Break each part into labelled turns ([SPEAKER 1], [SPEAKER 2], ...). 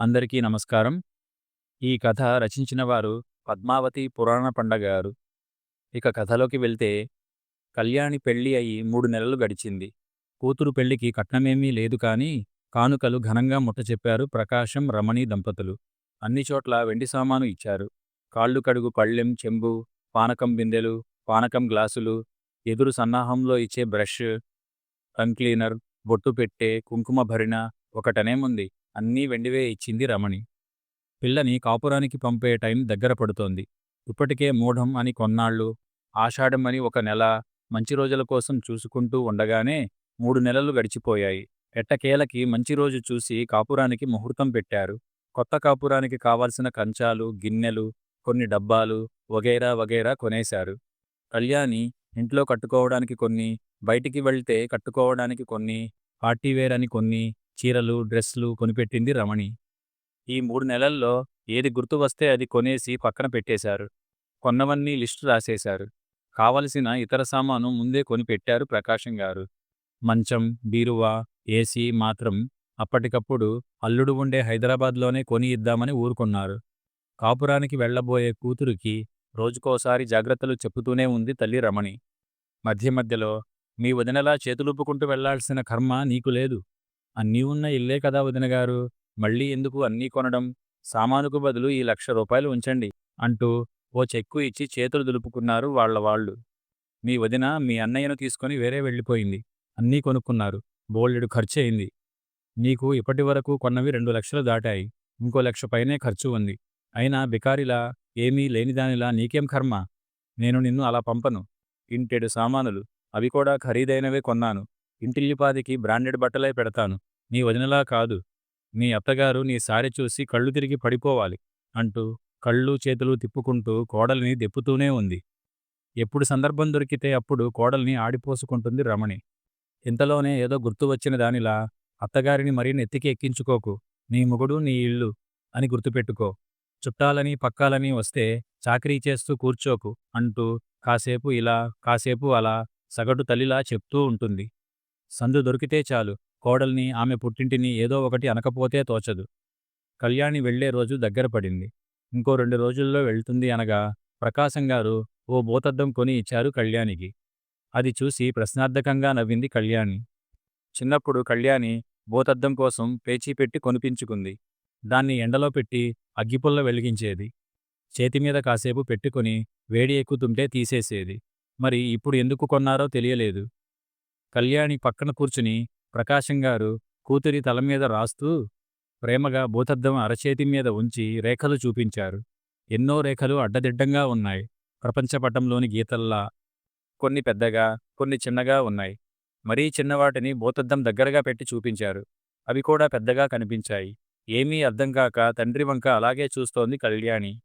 [SPEAKER 1] అందరికీ నమస్కారం. ఈ కథ రచించిన వారు పద్మావతి పురాణ పండగ గారు. ఇక కథలోకి వెళ్తే కళ్యాణి పెళ్ళి అయి మూడు నెలలు గడిచింది. కూతురు పెళ్ళికి కట్నమేమీ లేదు కాని కానుకలు ఘనంగా ముట్టచెప్పారు ప్రకాశం రమణి దంపతులు. అన్ని చోట్ల వెండి సామాను ఇచ్చారు. కాళ్ళు కడుగు పళ్ళెం చెంబు పానకం బిందెలు పానకం గ్లాసులు ఎదురు సన్నాహంలో ఇచ్చే బ్రష్ టంగ్ క్లీనర్ బొట్టు పెట్టే కుంకుమ భరిణ ఒకటనేముంది. అన్నీ వెండివే ఇచ్చింది రమణి. పిల్లని కాపురానికి పంపే టైం దగ్గర పడుతోంది. ఇప్పటికే మూఢం అని కొన్నాళ్ళు ఆషాఢం అని ఒక నెల మంచి రోజుల కోసం చూసుకుంటూ ఉండగానే మూడు నెలలు గడిచిపోయాయి. ఎట్టకేలకి మంచి రోజు చూసి కాపురానికి ముహూర్తం పెట్టారు. కొత్త కాపురానికి కావాల్సిన కంచాలు గిన్నెలు కొన్ని డబ్బాలు వగైరా వగైరా కొనేశారు. కళ్యాణి ఇంట్లో కట్టుకోవడానికి కొన్ని బయటికి వెళ్తే కట్టుకోవడానికి కొన్ని పార్టీవేర్ అని కొన్ని చీరలు డ్రెస్సులు కొనిపెట్టింది రమణి. ఈ మూడు నెలల్లో ఏది గుర్తు వస్తే అది కొనేసి పక్కన పెట్టేశారు. కొన్నవన్నీ లిస్టు రాసేశారు. కావలసిన ఇతర సామాను ముందే కొనిపెట్టారు ప్రకాశం గారు. మంచం బీరువా ఏసీ మాత్రం అప్పటికప్పుడు అల్లుడు ఉండే హైదరాబాద్లోనే కొని ఇద్దామని ఊరుకున్నారు. కాపురానికి వెళ్ళబోయే కూతురికి రోజుకోసారి జాగ్రత్తలు చెప్పుతూనే ఉంది తల్లి రమణి. మధ్య మధ్యలో మీ వదినలా చేతులుపుకుంటూ వెళ్ళాల్సిన కర్మ నీకు లేదు. అన్నీ ఉన్న ఇల్లే కదా వదినగారు మళ్ళీ ఎందుకు అన్నీ కొనడం? సామానుకు బదులు ఈ లక్ష రూపాయలు ఉంచండి అంటూ ఓ చెక్కు ఇచ్చి చేతులు దులుపుకున్నారు వాళ్ళ వాళ్ళు. మీ వదిన మీ అన్నయ్యను తీసుకొని వేరే వెళ్ళిపోయింది. అన్నీ కొనుక్కున్నారు. బోల్డెడు ఖర్చయింది నీకు ఇప్పటి వరకు కొన్నవి రెండు లక్షలు దాటాయి. ఇంకో లక్ష పైనే ఖర్చు ఉంది. అయినా బికారిలా ఏమీ లేనిదానిలా నీకేం కర్మ? నేను నిన్ను అలా పంపను. ఇంటెడు సామానులు. అవి కూడా ఖరీదైనవే కొన్నాను. ఇంటిల్లిపాదికి బ్రాండెడ్ బట్టలే పెడతాను. నీ వదినలా కాదు. నీ అత్తగారు నీ సారి చూసి కళ్ళు తిరిగి పడిపోవాలి అంటూ కళ్ళు చేతులు తిప్పుకుంటూ కోడల్ని దెప్పుతూనే ఉంది. ఎప్పుడు సందర్భం దొరికితే అప్పుడు కోడల్ని ఆడిపోసుకుంటుంది రమణి. ఇంతలోనే ఏదో గుర్తు వచ్చిన దానిలా అత్తగారిని మరీ నెత్తికి ఎక్కించుకోకు. నీ మొగుడు నీ ఇల్లు అని గుర్తుపెట్టుకో. చుట్టాలని పక్కాలని వస్తే చాకరీ చేస్తూ కూర్చోకు అంటూ కాసేపు ఇలా కాసేపు అలా సగటు తల్లిలా చెప్తూ ఉంటుంది. సందు దొరికితే చాలు. కోడల్ని ఆమె పుట్టింటిని ఏదో ఒకటి అనకపోతే తోచదు. కళ్యాణి వెళ్ళే రోజు దగ్గర పడింది. ఇంకో రెండు రోజుల్లో వెళ్తుంది అనగా ప్రకాశం గారు ఓ బోతద్దం కొని ఇచ్చారు కళ్యాణికి. అది చూసి ప్రశ్నార్థకంగా నవ్వింది కళ్యాణి. చిన్నప్పుడు కళ్యాణి బోతద్దం కోసం పేచీ పెట్టి కొనిపించుకుంది. దాన్ని ఎండలో పెట్టి అగ్గిపుల్ల వెలిగించేది. చేతిమీద కాసేపు పెట్టుకుని వేడి ఎక్కుతుంటే తీసేసేది. మరి ఇప్పుడు ఎందుకు కొన్నారో తెలియలేదు. కళ్యాణి పక్కన కూర్చుని ప్రకాశంగారు కూతురి తలమీద రాస్తూ ప్రేమగా భూతద్దం అరచేతి మీద ఉంచి రేఖలు చూపించారు. ఎన్నో రేఖలు అడ్డదిడ్డంగా ఉన్నాయి. ప్రపంచపటంలోని గీతల్లా కొన్ని పెద్దగా కొన్ని చిన్నగా ఉన్నాయి. మరీ చిన్నవాటిని భూతద్దం దగ్గరగా పెట్టి చూపించారు. అవి కూడా పెద్దగా కనిపించాయి. ఏమీ అర్థం కాక తండ్రి వంక అలాగే చూస్తోంది కళ్యాణి.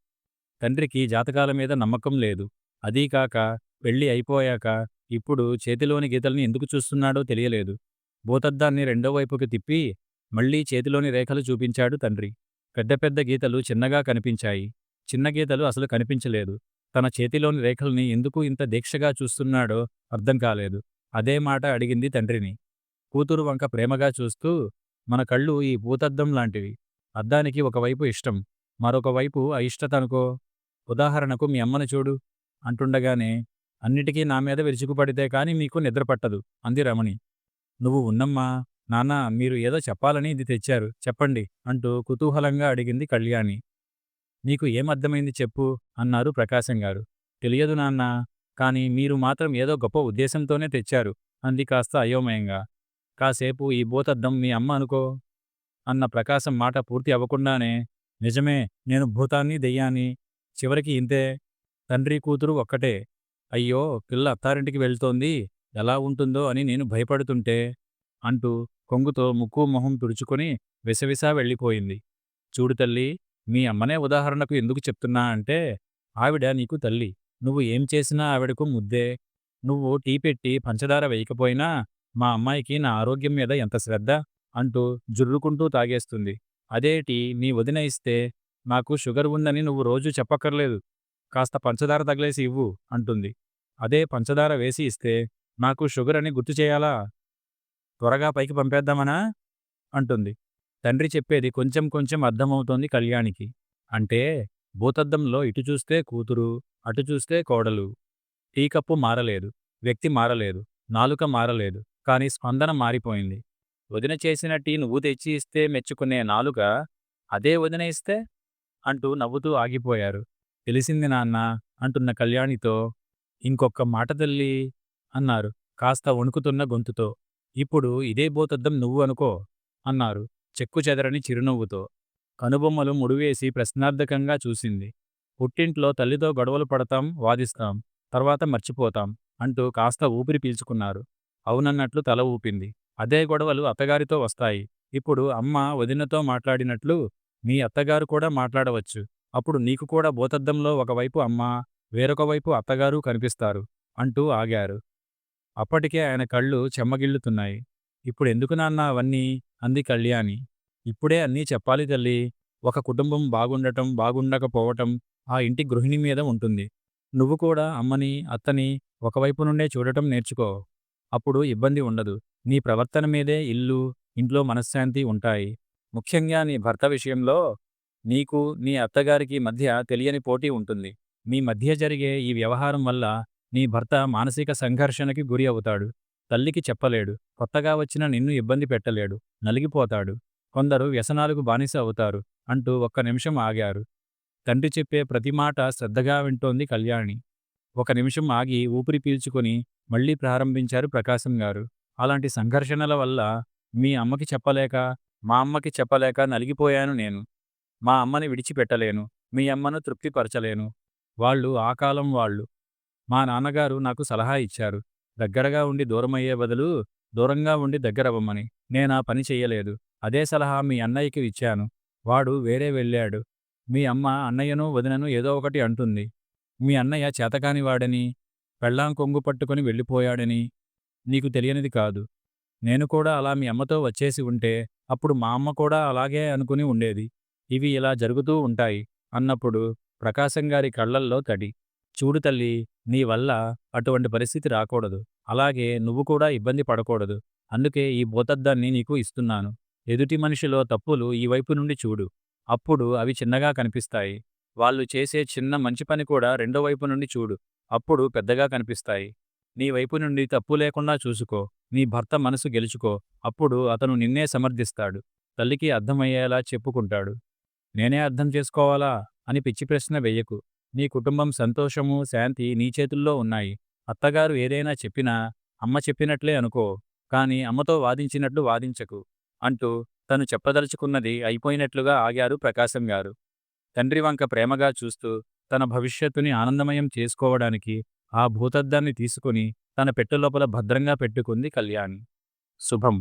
[SPEAKER 1] తండ్రికి జాతకాల మీద నమ్మకం లేదు. అదీకాక పెళ్ళి అయిపోయాక ఇప్పుడు చేతిలోని గీతల్ని ఎందుకు చూస్తున్నాడో తెలియలేదు. భూతద్దాన్ని రెండో వైపుకి తిప్పి మళ్ళీ చేతిలోని రేఖలు చూపించాడు తండ్రి. పెద్ద పెద్ద గీతలు చిన్నగా కనిపించాయి. చిన్న గీతలు అసలు కనిపించలేదు. తన చేతిలోని రేఖల్ని ఎందుకు ఇంత దీక్షగా చూస్తున్నాడో అర్థం కాలేదు. అదే మాట అడిగింది తండ్రిని. కూతురు వంక ప్రేమగా చూస్తూ మన కళ్ళు ఈ భూతద్దం లాంటివి. అద్దానికి ఒకవైపు ఇష్టం. మరొకవైపు అయిష్టతనుకో. ఉదాహరణకు మీ అమ్మను చూడు. అంటుండగానే అన్నిటికీ నా మీద విరుచుకుపడితే కాని మీకు నిద్రపట్టదు అంది రమణి. నువ్వు ఉన్నమ్మా నాన్న మీరు ఏదో చెప్పాలని ఇది తెచ్చారు. చెప్పండి అంటూ కుతూహలంగా అడిగింది కళ్యాణి. నీకు ఏమర్థమైంది చెప్పు అన్నారు ప్రకాశం గారు. తెలియదు నాన్న కాని మీరు మాత్రం ఏదో గొప్ప ఉద్దేశంతోనే తెచ్చారు అంది కాస్త అయోమయంగా. కాసేపు ఈ భూతద్దం మీ అమ్మ అనుకో అన్న ప్రకాశం మాట పూర్తి అవ్వకుండానే నిజమే నేను భూతాన్ని దెయ్యాన్ని చివరికి ఇంతే. తండ్రి కూతురు ఒక్కటే. అయ్యో! పిల్ల అత్తారింటికి వెళ్తోంది. ఎలా ఉంటుందో అని నేను భయపడుతుంటే అంటూ కొంగుతో ముక్కు మొహం తుడుచుకొని విసవిసా వెళ్ళిపోయింది. చూడు తల్లి మీ అమ్మనే ఉదాహరణకు ఎందుకు చెప్తున్నా అంటే ఆవిడ నీకు తల్లి. నువ్వు ఏం చేసినా ఆవిడకు ముద్దే. నువ్వు టీ పెట్టి పంచదార వేయకపోయినా మా అమ్మాయికి నా ఆరోగ్యం మీద ఎంత శ్రద్ధ? అంటూ జుర్రుకుంటూ తాగేస్తుంది. అదేటి నీ వదిన ఇస్తే నాకు షుగర్ ఉందని నువ్వు రోజూ చెప్పక్కర్లేదు. కాస్త పంచదార తగిలేసి ఇవ్వు అంటుంది. అదే పంచదార వేసి ఇస్తే నాకు షుగర్ అని గుర్తు చేయాలా? త్వరగా పైకి పంపేద్దామనా? అంటుంది. తండ్రి చెప్పేది కొంచెం కొంచెం అర్థమవుతోంది కళ్యాణికి. అంటే భూతద్దంలో ఇటు చూస్తే కూతురు అటు చూస్తే కోడలు. టీ కప్పు మారలేదు వ్యక్తి మారలేదు నాలుక మారలేదు కాని స్పందన మారిపోయింది. వదిన చేసిన టీ నువ్వు తెచ్చి ఇస్తే మెచ్చుకునే నాలుక అదే వదిన ఇస్తే? అంటూ నవ్వుతూ ఆగిపోయారు. తెలిసింది నాన్న అంటున్న కళ్యాణితో ఇంకొక్క మాట తల్లి అన్నారు కాస్త వణుకుతున్న గొంతుతో. ఇప్పుడు ఇదే బోతద్దం నువ్వు అనుకో అన్నారు చెక్కు చెదరని చిరునవ్వుతో. కనుబొమ్మలు ముడివేసి ప్రశ్నార్థకంగా చూసింది. పుట్టింట్లో తల్లితో గొడవలు పడతాం వాదిస్తాం తర్వాత మర్చిపోతాం అంటూ కాస్త ఊపిరి పీల్చుకున్నారు. అవునన్నట్లు తల ఊపింది. అదే గొడవలు అత్తగారితో వస్తాయి. ఇప్పుడు అమ్మ వదినతో మాట్లాడినట్లు మీ అత్తగారు కూడా మాట్లాడవచ్చు. అప్పుడు నీకు కూడా భూతద్దంలో ఒకవైపు అమ్మ వేరొక వైపు అత్తగారు కనిపిస్తారు అంటూ ఆగారు. అప్పటికే ఆయన కళ్ళు చెమ్మగిల్లుతున్నాయి. ఇప్పుడెందుకు నాన్న అవన్నీ? అంది కళ్యాణి. ఇప్పుడే అన్నీ చెప్పాలి తల్లి. ఒక కుటుంబం బాగుండటం బాగుండకపోవటం ఆ ఇంటి గృహిణి మీద ఉంటుంది. నువ్వు కూడా అమ్మని అత్తని ఒకవైపు నుండే చూడటం నేర్చుకో. అప్పుడు ఇబ్బంది ఉండదు. నీ ప్రవర్తన మీదే ఇల్లు ఇంట్లో మనశ్శాంతి ఉంటాయి. ముఖ్యంగా నీ భర్త విషయంలో నీకు నీ అత్తగారికి మధ్య తెలియని పోటీ ఉంటుంది. మీ మధ్య జరిగే ఈ వ్యవహారం వల్ల నీ భర్త మానసిక సంఘర్షణకి గురి అవుతాడు. తల్లికి చెప్పలేడు. కొత్తగా వచ్చిన నిన్ను ఇబ్బంది పెట్టలేడు. నలిగిపోతాడు. కొందరు వ్యసనాలకు బానిస అవుతారు అంటూ ఒక్క నిమిషం ఆగారు. తండ్రి చెప్పే ప్రతి మాట శ్రద్ధగా వింటోంది కళ్యాణి. ఒక నిమిషం ఆగి ఊపిరి పీల్చుకొని మళ్ళీ ప్రారంభించారు ప్రకాశం గారు. అలాంటి సంఘర్షణల వల్ల మీ అమ్మకి చెప్పలేక మా అమ్మకి చెప్పలేక నలిగిపోయాను నేను. మా అమ్మని విడిచిపెట్టలేను. మీ అమ్మను తృప్తిపరచలేను. వాళ్ళు ఆ కాలం వాళ్ళు. మా నాన్నగారు నాకు సలహా ఇచ్చారు. దగ్గరగా ఉండి దూరమయ్యే బదులు దూరంగా ఉండి దగ్గరవ్వమని. నేనా పని చెయ్యలేదు అదే సలహా మీ అన్నయ్యకి ఇచ్చాను. వాడు వేరే వెళ్ళాడు. మీ అమ్మ అన్నయ్యను వదినను ఏదో ఒకటి అంటుంది. మీ అన్నయ్య చేతకానివాడని పెళ్ళాం కొంగు పట్టుకొని వెళ్ళిపోయాడని నీకు తెలియనిది కాదు. నేను కూడా అలా మీ అమ్మతో వచ్చేసి ఉంటే అప్పుడు మా అమ్మ కూడా అలాగే అనుకుని ఉండేది. ఇవి ఇలా జరుగుతూ ఉంటాయి అన్నప్పుడు ప్రకాశం గారి కళ్ళల్లో తడి. చూడు తల్లి నీ వల్ల అటువంటి పరిస్థితి రాకూడదు. అలాగే నువ్వు కూడా ఇబ్బంది పడకూడదు. అందుకే ఈ భూతద్దాన్ని నీకు ఇస్తున్నాను. ఎదుటి మనిషిలో తప్పులు ఈ వైపు నుండి చూడు. అప్పుడు అవి చిన్నగా కనిపిస్తాయి. వాళ్ళు చేసే చిన్న మంచి పని కూడా రెండో వైపు నుండి చూడు. అప్పుడు పెద్దగా కనిపిస్తాయి. నీ వైపు నుండి తప్పు లేకుండా చూసుకో. నీ భర్త మనసు గెలుచుకో. అప్పుడు అతను నిన్నే సమర్థిస్తాడు. తల్లికి అర్థమయ్యేలా చెప్పుకుంటాడు. నేనే అర్థం చేసుకోవాలా? అని పిచ్చి ప్రశ్న వెయ్యకు నీ కుటుంబం సంతోషము శాంతి నీ చేతుల్లో ఉన్నాయి. అత్తగారు ఏదైనా చెప్పినా అమ్మ చెప్పినట్లే అనుకో కాని అమ్మతో వాదించినట్లు వాదించకు అంటూ తను చెప్పదలుచుకున్నది అయిపోయినట్లుగా ఆగారు ప్రకాశం గారు. తండ్రి వంక ప్రేమగా చూస్తూ తన భవిష్యత్తుని ఆనందమయం చేసుకోవడానికి ఆ భూతద్దాన్ని తీసుకుని తన పెట్టెలోపల భద్రంగా పెట్టుకుంది కళ్యాణి. శుభం.